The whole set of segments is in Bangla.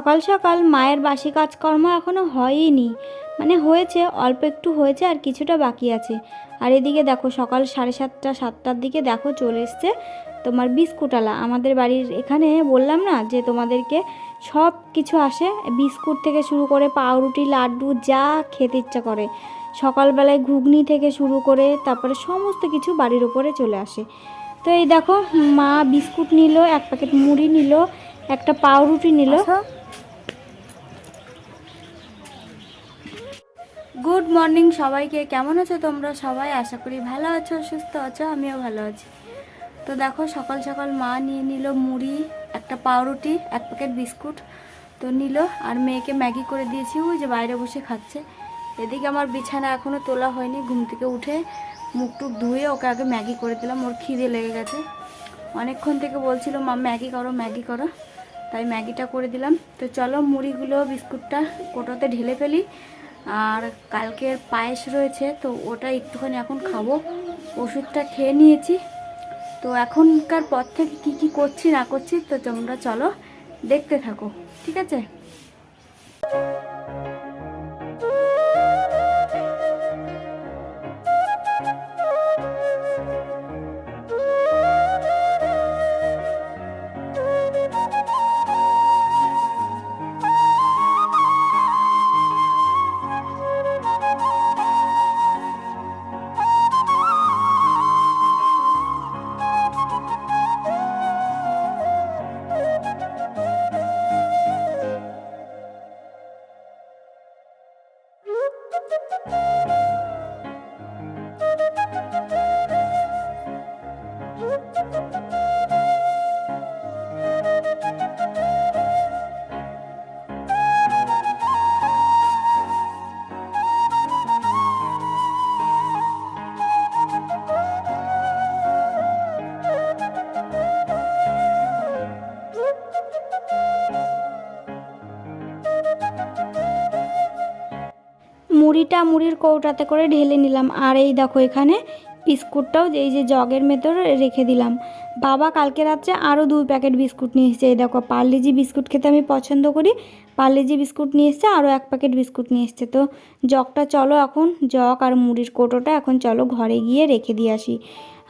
সকাল সকাল মায়ের বাসি কাজকর্ম এখনও হয়ইনি। মানে হয়েছে, অল্প একটু হয়েছে আর কিছুটা বাকি আছে। আর এদিকে দেখো, সকাল সাড়ে সাতটা, সাতটার দিকে দেখো চলে এসছে তোমার বিস্কুটওয়ালা আমাদের বাড়ির এখানে বললাম না যে তোমাদেরকে সব কিছু আসে। বিস্কুট থেকে শুরু করে পাউরুটি, লাড্ডু, যা খেতে ইচ্ছা করে। সকালবেলায় ঘুগনি থেকে শুরু করে তারপরে সমস্ত কিছু বাড়ির উপরে চলে আসে। তো এই দেখো, মা বিস্কুট নিল, এক প্যাকেট মুড়ি নিল, একটা পাউরুটি নিল। গুড মর্নিং সবাইকে। কেমন আছো তোমরা সবাই? আশা করি ভালো আছো, সুস্থ আছো, আমিও ভালো আছি। তো দেখো, সকাল সকাল মা নিয়ে নিল মুড়ি, একটা পাউরুটি, এক প্যাকেট বিস্কুট তো নিল, আর মেয়েকে ম্যাগি করে দিয়েছি। ওই যে বাইরে বসে খাচ্ছে। এদিকে আমার বিছানা এখনও তোলা হয়নি, ঘুম থেকে উঠে মুখ টুক ধুয়ে ওকে আগে ম্যাগি করে দিলাম, ওর খিদে লেগে গেছে। অনেকক্ষণ থেকে বলছিল, মা, ম্যাগি করো ম্যাগি করো। তাই ম্যাগিটা করে দিলাম। তো চলো মুড়িগুলো, বিস্কুটটা কোটোতে ঢেলে ফেলি। আর কালকের পায়েস রয়েছে, তো ওটা একটুখানি এখন খাব। ওষুধটা খেয়ে নিয়েছি। তো এখনকার পর থেকে কী কী করছি না করছি, তো তোমরা চলো দেখতে থাকো, ঠিক আছে? মুড়িটা মুড়ির কৌটাতে করে ঢেলে নিলাম। আর এই দেখো এখানে বিস্কুটটাও যে এই যে জগের ভেতরে রেখে দিলাম। বাবা কালকে রাত্রে আরও দুই প্যাকেট বিস্কুট নিয়ে এসেছে। এই দেখো, পার্লেজি বিস্কুট খেতে আমি পছন্দ করি। পার্লেজি বিস্কুট নিয়ে এসছে আরও এক প্যাকেট বিস্কুট নিয়ে এসছে। তো জগটা চলো এখন, জগ আর মুড়ির কৌটোটা এখন চলো ঘরে গিয়ে রেখে দিয়ে আসি।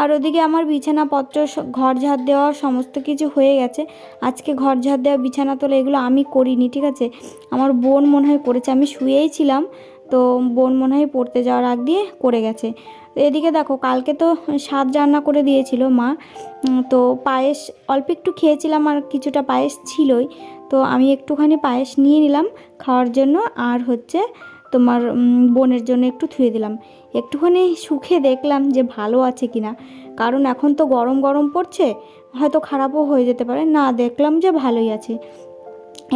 আর ওদিকে আমার বিছানাপত্র ঘর ঝাড় দেওয়া সমস্ত কিছু হয়ে গেছে। আজকে ঘর ঝাড় দেওয়া বিছানা তোলা এগুলো আমি করিনি, ঠিক আছে? আমার বোন মনে হয় করেছে, আমি শুয়েই ছিলাম। তো বোন মনে হয় পড়তে যাওয়ার আগ দিয়ে করে গেছে। এদিকে দেখো, কালকে তো স্বাদ রান্না করে দিয়েছিল মা। তো পায়েস অল্প একটু খেয়েছিলাম আর কিছুটা পায়েস ছিলই। তো আমি একটুখানি পায়েস নিয়ে নিলাম খাওয়ার জন্য আর হচ্ছে তোমার বোনের জন্য একটু থুয়ে দিলাম। একটুখানি সুখে দেখলাম যে ভালো আছে কিনা। কারণ এখন তো গরম গরম পড়ছে, হয়তো খারাপও হয়ে যেতে পারে। না, দেখলাম যে ভালোই আছে।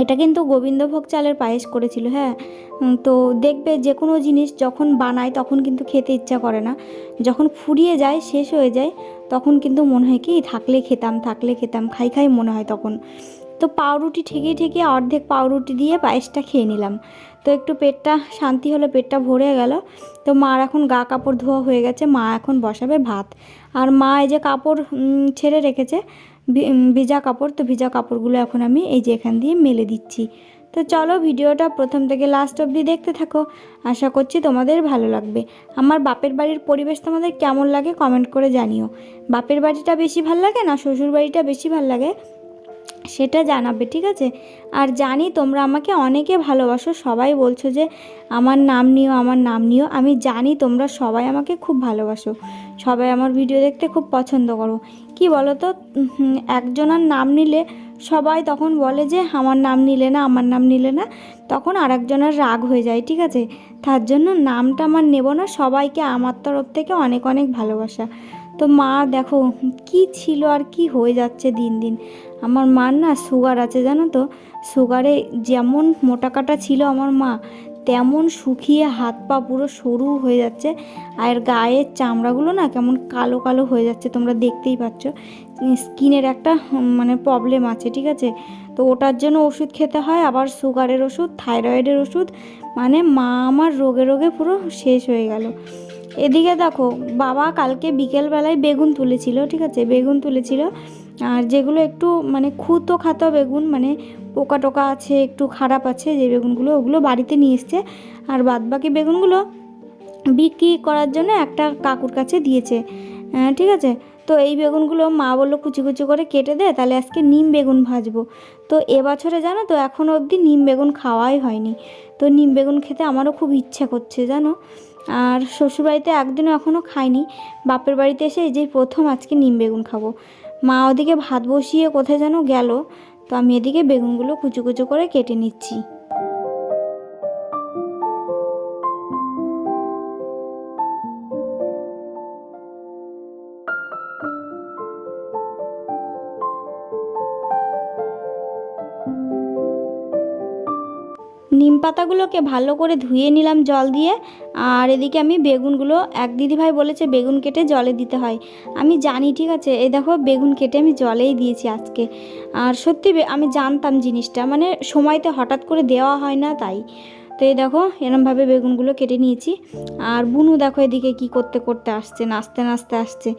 এটা কিন্তু গোবিন্দভোগ চালের পায়েস করেছিল হ্যাঁ। তো দেখবে যে কোনো জিনিস যখন বানায় তখন কিন্তু খেতে ইচ্ছা করে না। যখন ফুরিয়ে যায়, শেষ হয়ে যায়, তখন কিন্তু মনে হয় কি, থাকলে খেতাম থাকলে খেতাম, খাই খাই মনে হয় তখন। তো পাউরুটি ঠেকিয়ে ঠেকিয়ে অর্ধেক পাউরুটি দিয়ে পায়েসটা খেয়ে নিলাম। তো একটু পেটটা শান্তি হলো, পেটটা ভরে গেল। তো মার এখন গা কাপড় ধোয়া হয়ে গেছে, মা এখন বসাবে ভাত। আর মা এই যে কাপড় ছেড়ে রেখেছে ভিজা কাপড়, তো ভিজা কাপড়গুলো এখন আমি এই যে এখান দিয়ে মেলে দিচ্ছি। তো চলো ভিডিওটা প্রথম থেকে লাস্ট অবধি দেখতে থাকো। আশা করছি তোমাদের ভালো লাগবে। আমার বাপের বাড়ির পরিবেশ তোমাদের কেমন লাগে কমেন্ট করে জানিও। বাপের বাড়িটা বেশি ভালো লাগে না শ্বশুর বাড়িটা বেশি ভালো লাগে? সেটা জানাবে, ঠিক আছে? আর জানি তোমরা আমাকে অনেকে ভালোবাসো, সবাই বলছো যে আমার নাম নিও, আমার নাম নিও। আমি জানি তোমরা সবাই আমাকে খুব ভালোবাসো। সবাই আমার ভিডিও দেখতে খুব পছন্দ করো। কি বলো তো একজনের নাম নিলে সবাই তখন বলে যে, আমার নাম নিলে না, আমার নাম নিলে না। তখন আর একজনের রাগ হয়ে যায়, ঠিক আছে? তার জন্য নামটা আমার নেব না, সবাইকে আমার তরফ থেকে অনেক অনেক ভালোবাসা। তো মা, দেখো, কি ছিল আর কি হয়ে যাচ্ছে দিন দিন? আমার মার না সুগার আছে, জানো তো? সুগারে যেমন মোটাকাটা ছিল আমার মা তেমন শুকিয়ে হাত পা পুরো সরু হয়ে যাচ্ছে। আর গায়ের চামড়াগুলো না কেমন কালো কালো হয়ে যাচ্ছে, তোমরা দেখতেই পাচ্ছ। স্কিনের একটা মানে প্রবলেম আছে, ঠিক আছে? তো ওটার জন্য ওষুধ খেতে হয়, আবার সুগারের ওষুধ, থাইরয়েডের ওষুধ মানে মা আমার রোগে রোগে পুরো শেষ হয়ে গেল। এদিকে দেখো, বাবা কালকে বিকেলবেলায় বেগুন তুলেছিল, ঠিক আছে? বেগুন তুলেছিল। আর যেগুলো একটু মানে খুতো খাতো বেগুন মানে পোকা টোকা আছে, একটু খারাপ আছে, যে বেগুনগুলো ওগুলো বাড়িতে নিয়ে এসছে। আর বাদ বাকি বেগুনগুলো বিক্রি করার জন্য একটা কাকুর কাছে দিয়েছে। ঠিক আছে? তো এই বেগুনগুলো মা বলল কুচি কুচি করে কেটে দে, তাহলে আজকে নিম বেগুন ভাজবো। তো এবছরে জানো তো এখনও অবধি নিম বেগুন খাওয়াই হয়নি। তো নিম বেগুন খেতে আমারও খুব ইচ্ছে করছে, জানো? আর শ্বশুরবাড়িতে একদিনও এখনও খাইনি। বাপের বাড়িতে এসে এই যে প্রথম আজকে নিম বেগুন খাব। মা ওদিকে ভাত বসিয়ে কোথায় যেন গেল, তো আমি এদিকে বেগুনগুলো কুচু কুচো করে কেটে নিচ্ছি। পাতাগুলোকে ভালো করে ধুয়ে নিলাম জল দিয়ে। আর এদিকে আমি বেগুনগুলো, এক দিদিভাই বলেছে বেগুন কেটে জলে দিতে হয়। আমি জানি, ঠিক আছে? এই দেখো, বেগুন কেটে আমি জলেই দিয়েছি আজকে। আর সত্যি আমি জানতাম জিনিসটা। মানে সময়তে হঠাৎ করে দেওয়া হয় না তাই। তো এই দেখো এরমভাবে বেগুনগুলো কেটে নিয়েছি। আর বুনু দেখো এদিকে কি করতে করতে আসছে, নাচতে নাচতে আসছে।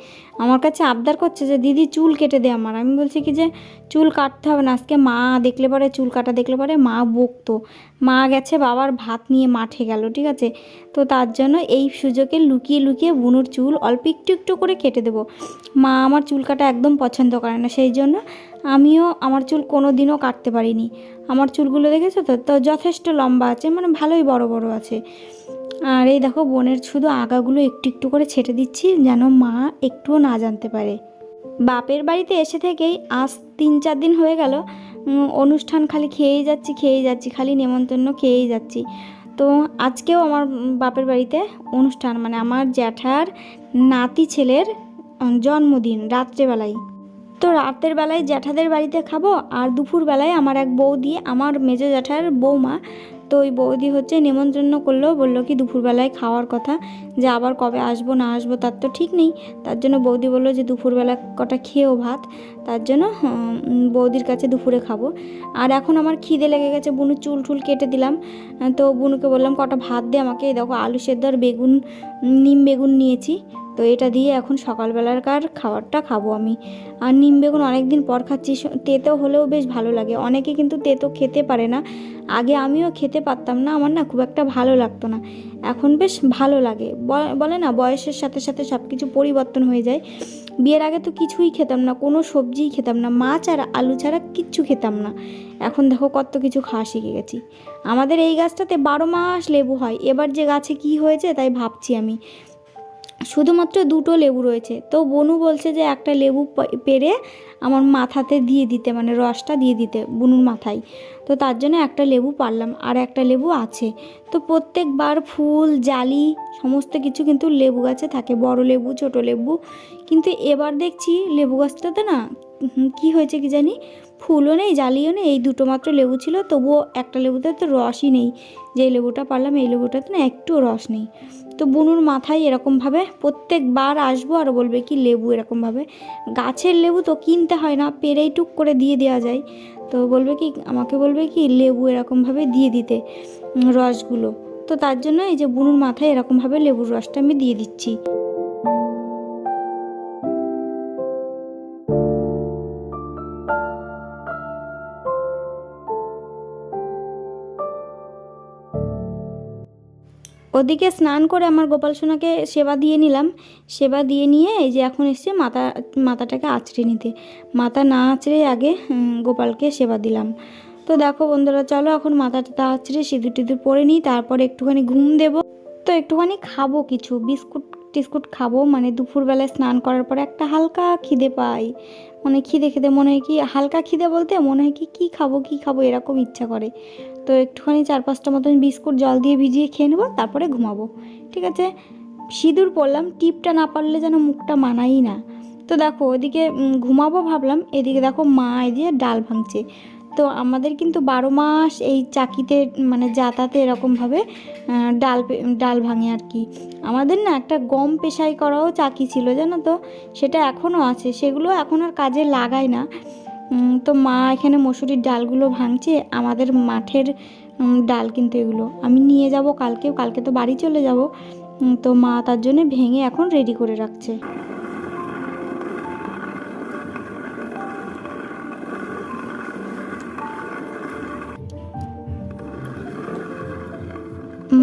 আমার কাছে আবদার করছে যে, দিদি, চুল কেটে দে আমার। আমি বলছি কি যে, চুল কাটতে হবে না, আজকে মা দেখলে পরে, চুল কাটা দেখলে পরে মা বকতো। মা গেছে বাবার ভাত নিয়ে মাঠে গেল, ঠিক আছে? তো তার জন্য এই সুযোগে লুকিয়ে লুকিয়ে বুনুর চুল অল্প একটু একটু করে কেটে দেবো। মা আমার চুল কাটা একদম পছন্দ করে না, সেই জন্য আমিও আমার চুল কোনো দিনও কাটতে পারিনি। আমার চুলগুলো দেখেছ তো? তো যথেষ্ট লম্বা আছে মানে ভালোই বড় বড় আছে। আর এই দেখো বোনের শুধু আগাগুলো একটু একটু করে ছেটে দিচ্ছি, যেন মা একটুও না জানতে পারে। বাপের বাড়িতে এসে থেকেই আজ তিন চার দিন হয়ে গেল অনুষ্ঠান খালি খেয়েই যাচ্ছি খেয়েই যাচ্ছি, খালি নেমন্তন্ন খেয়েই যাচ্ছি। তো আজকেও আমার বাপের বাড়িতে অনুষ্ঠান মানে আমার জ্যাঠার নাতি ছেলের জন্মদিন রাত্রেবেলায়। তো রাতের বেলায় জ্যাঠাদের বাড়িতে খাব আর দুপুর বেলায় আমার এক বৌদি, আমার মেজো জ্যাঠার বৌমা, তো ওই বৌদি হচ্ছে নেমন্তন্ন করল, বলল কি দুপুরবেলায় খাওয়ার কথা, যে আবার কবে আসব, না আসব তার তো ঠিক নেই। তার জন্য বৌদি বলল যে দুপুরবেলা কটা খেয়েও ভাত, তার জন্য বৌদির কাছে দুপুরে খাব। আর এখন আমার খিদে লেগে গেছে বুনু চুল টুল কেটে দিলাম, তো বুনুকে বললাম কটা ভাত দে আমাকে দেখো আলু সেদ্ধ আর বেগুন, নিম বেগুন নিয়েছি। তো এটা দিয়ে এখন সকালবেলাকার খাবারটা খাব আমি। আর নিম বেগুন অনেক দিন পর খাচ্ছি তেতো হলেও বেশ ভালো লাগে। অনেকে কিন্তু তেতো খেতে পারে না। আগে আমিও খেতে পারতাম না, আমার না খুব একটা ভালো লাগতো না। এখন বেশ ভালো লাগে। বলে না, বয়সের সাথে সাথে সব কিছু পরিবর্তন হয়ে যায়। বিয়ের আগে তো কিছুই খেতাম না, কোনো সবজিই খেতাম না, মাছ আর আলু ছাড়া কিচ্ছু খেতাম না। এখন দেখো কত কিছু খাওয়া শিখে গেছি। আমাদের এই গাছটাতে বারো মাস লেবু হয়। এবার যে গাছে কি হয়েছে তাই ভাবছি আমি। শুধুমাত্র দুটো লেবু রয়েছে। তো বনু বলছে যে একটা লেবু পেরে আমার মাথাতে দিয়ে দিতে মানে রসটা দিয়ে দিতে বনুর মাথায়। তো তার জন্য একটা লেবু পারলাম আর একটা লেবু আছে। তো প্রত্যেকবার ফুল, জালি, সমস্ত কিছু কিন্তু লেবু গাছে থাকে, বড় লেবু, ছোট লেবু। কিন্তু এবার দেখছি লেবু গাছটাতে না কি হয়েছে কি জানি? ফুলও নেই, জালিও নেই, এই দুটো মাত্র লেবু ছিল, তবুও একটা লেবুতে তো রসই নেই। যে লেবুটা পারলাম, এই লেবুটাতে না একটুও রস নেই। তো বুনুর মাথায় এরকমভাবে প্রত্যেকবার আসব আর বলবে, কি লেবু এরকমভাবে? গাছের লেবু তো কিনতে হয় না, পেরেই টুক করে দিয়ে দেওয়া যায়। তো বলবে কি, আমাকে বলবে কি, লেবু এরকমভাবে দিয়ে দিতে রসগুলো। তো তার জন্য এই যে বুনুর মাথায় এরকমভাবে লেবুর রসটা আমি দিয়ে দিচ্ছি। ওদিকে স্নান করে আমার গোপাল সোনাকে সেবা দিয়ে নিলাম। সেবা দিয়ে নিয়ে এই যে এখন এসছে মাথা, মাথাটাকে আঁচড়ে নিতে। মাথা না আঁচড়ে আগে গোপালকে সেবা দিলাম। তো দেখো বন্ধুরা, চলো এখন মাথাটা আঁচড়ে সিঁদুর টিঁদুর পরে নিই, তারপরে একটুখানি ঘুম দেব। তো একটুখানি খাব কিছু, বিস্কুট টিস্কুট খাব মানে দুপুরবেলায় স্নান করার পরে একটা হালকা খিদে পাই। মানে খিদে খিদে মনে হয় কি হালকা খিদে বলতে মনে হয় কি, কী খাব কী খাব এরকম ইচ্ছা করে। তো একটুখানি চার পাঁচটা মতন বিস্কুট, জল দিয়ে ভিজিয়ে খেয়ে নেব, তারপরে ঘুমাবো। ঠিক আছে? সিঁদুর পরলাম টিপটা না পারলে যেন মুখটা মানাই না। তো দেখো, ওদিকে ঘুমাবো ভাবলাম, এদিকে দেখো মা এদিকে ডাল ভাঙছে। তো আমাদের কিন্তু বারো মাস এই চাকিতে মানে যাতাতে এরকমভাবে ডাল ডাল ভাঙে আর কি। আমাদের না একটা গম পেশাই করাও চাকি ছিল, জানো তো? সেটা এখনও আছে, সেগুলো এখন আর কাজে লাগায় না। তো মা এখানে মসুরির ডালগুলো ভাঙছে, আমাদের মাঠের ডাল কিন্তু এগুলো। আমি নিয়ে যাব কালকে কালকে তো বাড়ি চলে যাব। তো মা তার জন্য ভেঙে এখন রেডি করে রাখছে।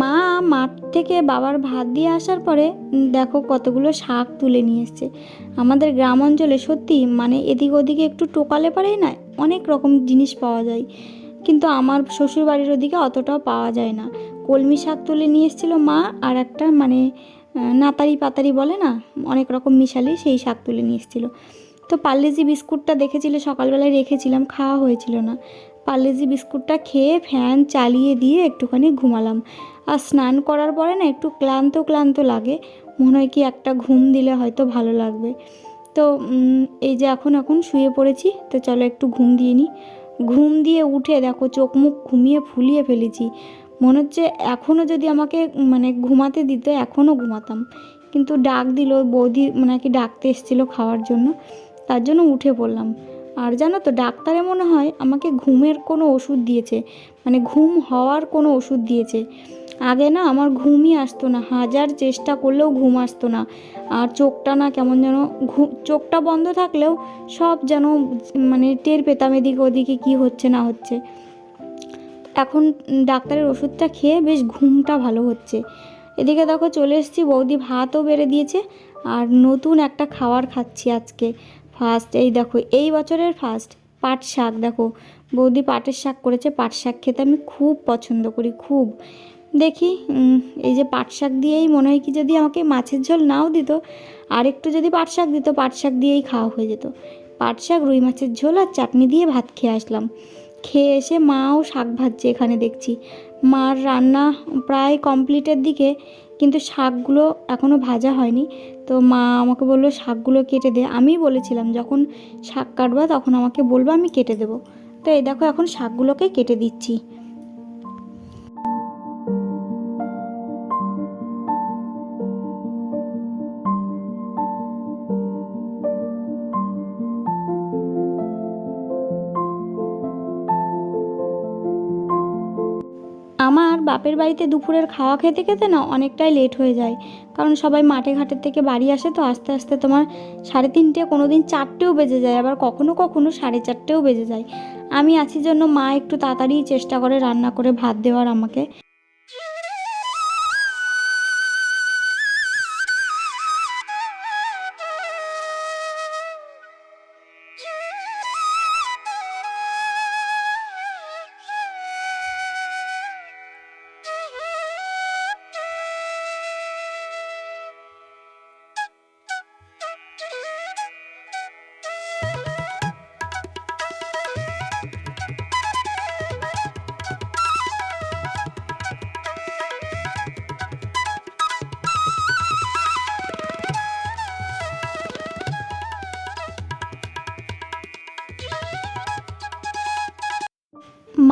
মা মাঠ থেকে বাবার ভাত দিয়ে আসার পরে দেখো কতগুলো শাক তুলে নিয়ে এসছে। আমাদের গ্রাম অঞ্চলে সত্যি মানে এদিক ওদিকে একটু টোকালে পারেই না, অনেক রকম জিনিস পাওয়া যায়। কিন্তু আমার শ্বশুর বাড়ির ওদিকে অতটাও পাওয়া যায় না। কলমি শাক তুলে নিয়ে এসেছিল মা, আর একটা মানে নাতারি পাতারি বলে না, অনেক রকম মিশালি সেই শাক তুলে নিয়ে এসেছিল। তো পার্লেজি বিস্কুটটা দেখেছিলে, সকালবেলায় রেখেছিলাম, খাওয়া হয়েছিল না। পার্লেজি বিস্কুটটা খেয়ে ফ্যান চালিয়ে দিয়ে একটুখানি ঘুমালাম। আর স্নান করার পরে না একটু ক্লান্ত ক্লান্ত লাগে। মনে হয় কি একটা ঘুম দিলে হয়তো ভালো লাগবে। তো এই যে এখন এখন শুয়ে পড়েছি, তো চলো একটু ঘুম দিয়ে নিই। ঘুম দিয়ে উঠে দেখো চোখ মুখ ঘুমিয়ে ফুলিয়ে ফেলেছি। মনে হচ্ছে এখনও যদি আমাকে মানে ঘুমাতে দিত এখনও ঘুমাতাম। কিন্তু ডাক দিল, বৌদি মানে কি ডাকতে এসেছিল খাওয়ার জন্য। তার জন্য উঠে পড়লাম। আর জানো তো, ডাক্তারে মনে হয় আমাকে ঘুমের কোনো ওষুধ দিয়েছে মানে ঘুম হওয়ার কোনো ওষুধ দিয়েছে। আগে না আমার ঘুমই আসতো না, হাজার চেষ্টা করলেও ঘুম আসতো না। আর চোখটা না কেমন যেন ঘুম চোখটা বন্ধ থাকলেও সব যেন মানে টের পেতাম এদিকে ওদিকে কী হচ্ছে না হচ্ছে। এখন ডাক্তারের ওষুধটা খেয়ে বেশ ঘুমটা ভালো হচ্ছে। এদিকে দেখো চলে এসেছি, বৌদি ভাতও বেড়ে দিয়েছে, আর নতুন একটা খাবার খাচ্ছি আজকে। ফার্স্ট, এই দেখো, এই বছরের ফার্স্ট, পাট শাক, দেখো। বৌদি পাটের শাক করেছে, পাট শাক খেতে আমি খুব পছন্দ করি, খুব। দেখি এই যে পাট শাক দিয়েই মনে হয় কি যদি আমাকে মাছের ঝোল নাও দিত, আর একটু যদি পাট শাক দিত, পাট শাক দিয়েই খাওয়া হয়ে যেত। পাট শাক, রুই মাছের ঝোল আর চাটনি দিয়ে ভাত খেয়ে আসলাম। খেয়ে এসে মাও শাক ভাজছে এখানে দেখছি। মার রান্না প্রায় কমপ্লিটের দিকে কিন্তু শাকগুলো এখনও ভাজা হয়নি। তো মা আমাকে বলল, শাকগুলো কেটে দে। আমি বলেছিলাম, যখন শাক কাটবা তখন আমাকে বলব, আমি কেটে দেবো। তো এই দেখো, এখন শাকগুলোকে কেটে দিচ্ছি। আমার বাপের বাড়িতে দুপুরের খাওয়া খেতে খেতে না অনেকটাই লেট হয়ে যায়। কারণ সবাই মাঠে ঘাটের থেকে বাড়ি আসে তো আস্তে আস্তে তোমার সাড়ে তিনটে কোনো দিন চারটেও বেজে যায়, আবার কখনো কখনো সাড়ে চারটেও বেজে যায়। আমি আছি জন্য মা একটু তাড়াতাড়ি চেষ্টা করে রান্না করে ভাত দেওয়ার আমাকে।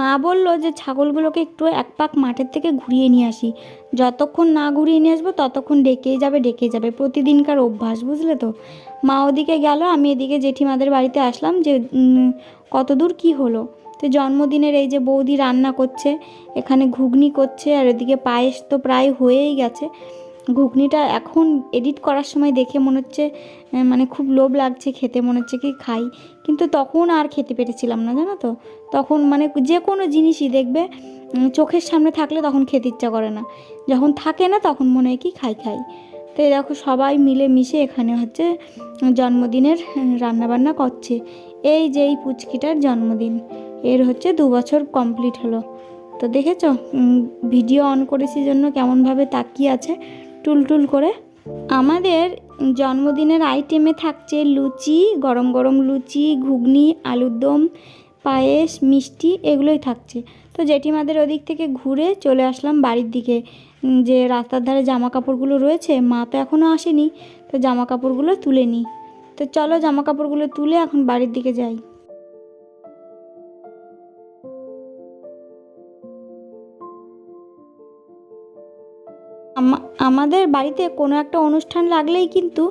মা বলল যে ছাগলগুলোকে একটু এক পাক মাঠের থেকে ঘুরিয়ে নিয়ে আসি। যতক্ষণ না ঘুরিয়ে নিয়ে আসব, ততক্ষণ ডেকেই যাবে ডেকেই যাবে। প্রতিদিনকার অভ্যাস, বুঝলে তো? মা ওদিকে গেল, আমি এদিকে জেঠিমাদের বাড়িতে আসলাম যে কত দূর কী হলো? তো জন্মদিনের এই যে বৌদি রান্না করছে, এখানে ঘুগনি করছে, আর এদিকে পায়েস তো প্রায় হয়েই গেছে। ঘুগনিটা এখন এডিট করার সময় দেখে মনে হচ্ছে মানে খুব লোভ লাগছে, খেতে মনে হচ্ছে কি খাই। কিন্তু তখন আর খেতে পেরেছিলাম না, জানো তো? তখন মানে যে কোনো জিনিসই দেখবে চোখের সামনে থাকলে তখন খেতে ইচ্ছা করে না। যখন থাকে না তখন মনে হয় কি খাই খাই। তো দেখো সবাই মিলে মিশে এখানে হচ্ছে জন্মদিনের রান্নাবান্না করছে। এই যে এই পুচকিটার জন্মদিন, এর হচ্ছে দু বছর কমপ্লিট হলো। তো দেখেছ ভিডিও অন করেছি জন্য কেমনভাবে তাকিয়ে আছে, টুলটুল করে। আমাদের জন্মদিনের আইটেমে থাকছে লুচি, গরম গরম লুচি, ঘুগনি, আলুর দম, পায়েস, মিষ্টি, এগুলোই থাকছে। তো জেঠিমাদের ওদিক থেকে ঘুরে চলে আসলাম বাড়ির দিকে। যে রাস্তার ধারে জামা কাপড়গুলো রয়েছে, মা তো এখনও আসেনি, তো জামা কাপড়গুলো তুলে নিই। তো চলো জামা কাপড়গুলো তুলে এখন বাড়ির দিকে যাই। আমাদের বাড়িতে কোনো একটা অনুষ্ঠান লাগলেই কিন্তু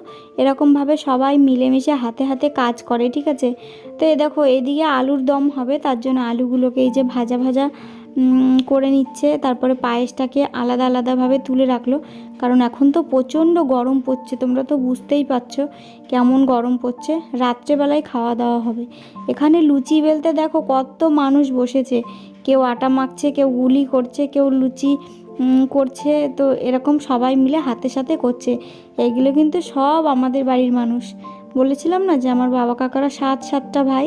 এরকমভাবে সবাই মিলেমিশে হাতে হাতে কাজ করে, ঠিক আছে? তো এ দেখো, এদিকে আলুর দম হবে, তার জন্য আলুগুলোকে এই যে ভাজা ভাজা করে নিচ্ছে। তারপরে পায়েসটাকে আলাদা আলাদাভাবে তুলে রাখল। কারণ এখন তো প্রচণ্ড গরম পড়ছে, তোমরা তো বুঝতেই পারছ কেমন গরম পড়ছে। রাত্রেবেলায় খাওয়া দাওয়া হবে। এখানে লুচি বেলতে দেখো কত মানুষ বসেছে। কেউ আটা মাখছে, কেউ গুলি করছে, কেউ লুচি করছে। তো এরকম সবাই মিলে হাতে সাথে করছে। এগুলো কিন্তু সব আমাদের বাড়ির মানুষ। বলেছিলাম না যে আমার বাবা কাকারা সাত, সাতটা ভাই।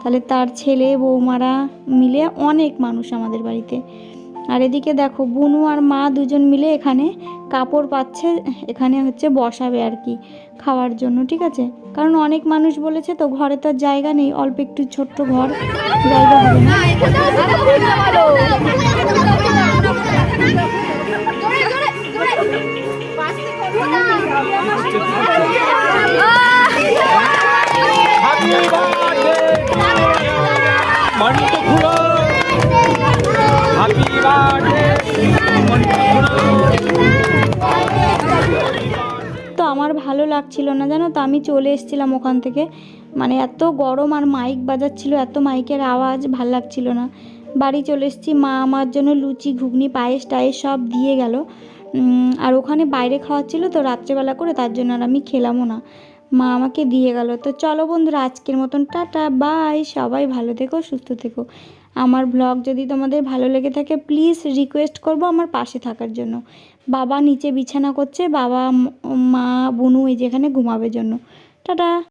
তাহলে তার ছেলে, বৌমারা মিলে অনেক মানুষ আমাদের বাড়িতে। আর এদিকে দেখো, বুনু আর মা দুজন মিলে এখানে কাপড় পাচ্ছে। এখানে হচ্ছে বসাবে আর কি খাওয়ার জন্য, ঠিক আছে? কারণ অনেক মানুষ বলেছে তো ঘরে তো জায়গা নেই, অল্প একটু ছোট্ট ঘর, জায়গা হবে না। তো আমার ভালো লাগছিল না, জানো তো? আমি চলে এসেছিলাম ওখান থেকে। মানে এত গরম আর মাইক বাজাচ্ছিল, এত মাইকের আওয়াজ ভালো লাগছিল না। বাড়ি চলে এসেছি। মা আমার জন্য লুচি, ঘুগনি, পায়েস, টায়েস সব দিয়ে গেল। আর ওখানে বাইরে খাওয়াচ্ছিল তো রাত্রেবেলা করে, তার জন্য আর আমি খেলামও না। মা আমাকে দিয়ে গেল। তো চলো বন্ধুরা, আজকের মতন টাটা, বাই। সবাই ভালো থেকো, সুস্থ থেকো। আমার ব্লগ যদি তোমাদের ভালো লেগে থাকে প্লিজ রিকোয়েস্ট করব আমার পাশে থাকার জন্য। বাবা নিচে বিছানা করছে, বাবা মা, বুনু এই যেখানে ঘুমাবে জন্য। টাটা।